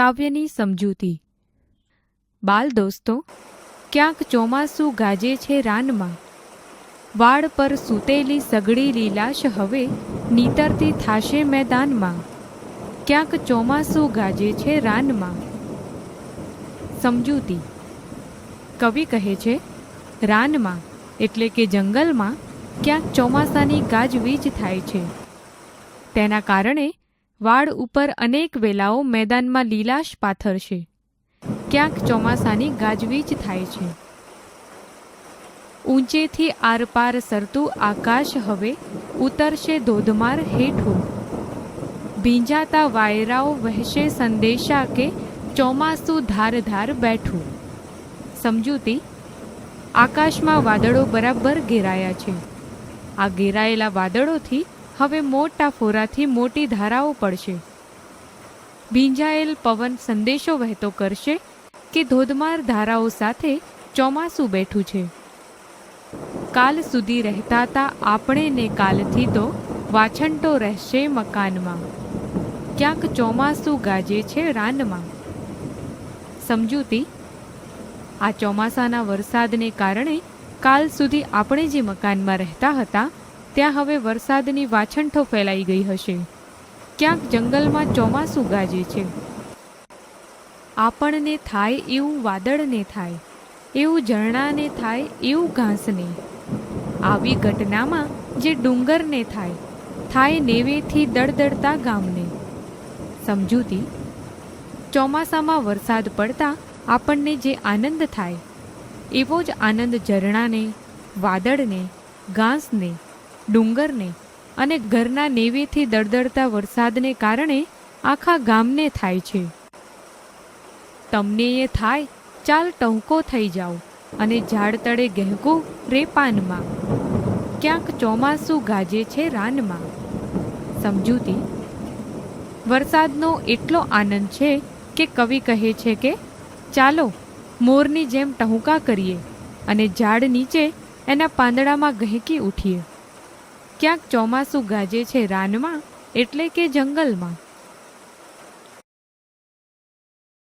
કાવ્યની સમજૂતી. બાલ દોસ્તો, ક્યાંક ચોમાસું ગાજે છે રાનમાં. વાડ પર સૂતેલી સગડી લીલાશ હવે નીતરતી થાશે મેદાનમાં. ક્યાંક ચોમાસું ગાજે છે રાનમાં. સમજૂતી. કવિ કહે છે, રાનમાં, એટલે કે જંગલમાં, ક્યાંક ચોમાસાની ગાજવીજ થાય છે. તેના કારણે વાડ ઉપર અનેક વેલાઓ મેદાનમાં લીલાશ પાથર છે ક્યાંક ચોમાસાની ગાજવીજ થાય છે. ઊંચેથી આરપાર સરતું આકાશ હવે ઉતરશે ધોધમાર હેઠું. ભીંજાતા વાયરાઓ વહેશે સંદેશા કે ચોમાસું ધાર ધાર બેઠું સમજૂતી આકાશમાં વાદળો બરાબર ઘેરાયા છે. આ ઘેરાયેલા વાદળોથી હવે મોટા ફોરાથી મોટી ધારાઓ પડશે. ભીંજાયેલ પવન સંદેશો વહેતો કરશે કે ધોધમાર ધારાઓ સાથે ચોમાસું બેઠું છે. કાલ સુધી રહેતા તા આપણે ને કાલથી તો વાછંટો રહેશે મકાનમાં. ક્યાંક ચોમાસું ગાજે છે રાનમાં. સમજૂતી? આ ચોમાસાના વરસાદને કારણે કાલ સુધી આપણે જે મકાનમાં રહેતા હતા ત્યાં હવે વરસાદની વાછંઠો ફેલાઈ ગઈ હશે. ક્યાંક જંગલમાં ચોમાસું ગાજે છે. આપણને થાય એવું વાદળને થાય, એવું ઝરણાને થાય, એવું ઘાસને. આવી ઘટનામાં જે ડુંગરને થાય થાય નેવેથી દળદળતા ગામને. સમજૂતી? ચોમાસામાં વરસાદ પડતા આપણને જે આનંદ થાય, એવો જ આનંદ ઝરણાને, વાદળને, ઘાસને ડુંગરને અને ઘરના નેવેથી દળદળતા વરસાદને કારણે આખા ગામને થાય છે. તમને એ થાય, ચાલ ટહુકો થઈ જાઓ અને ઝાડ તળે ગહેકો રેપાનમાં. ક્યાંક ચોમાસું ગાજે છે રાનમાં. સમજૂતી વરસાદનો એટલો આનંદ છે કે કવિ કહે છે કે, ચાલો, મોરની જેમ ટહુકા કરીએ અને ઝાડ નીચે એના પાંદડામાં ગહેકી ઉઠીએ. ક્યાંક ચોમાસું ગાજે છે રાનમાં એટલે કે જંગલમાં.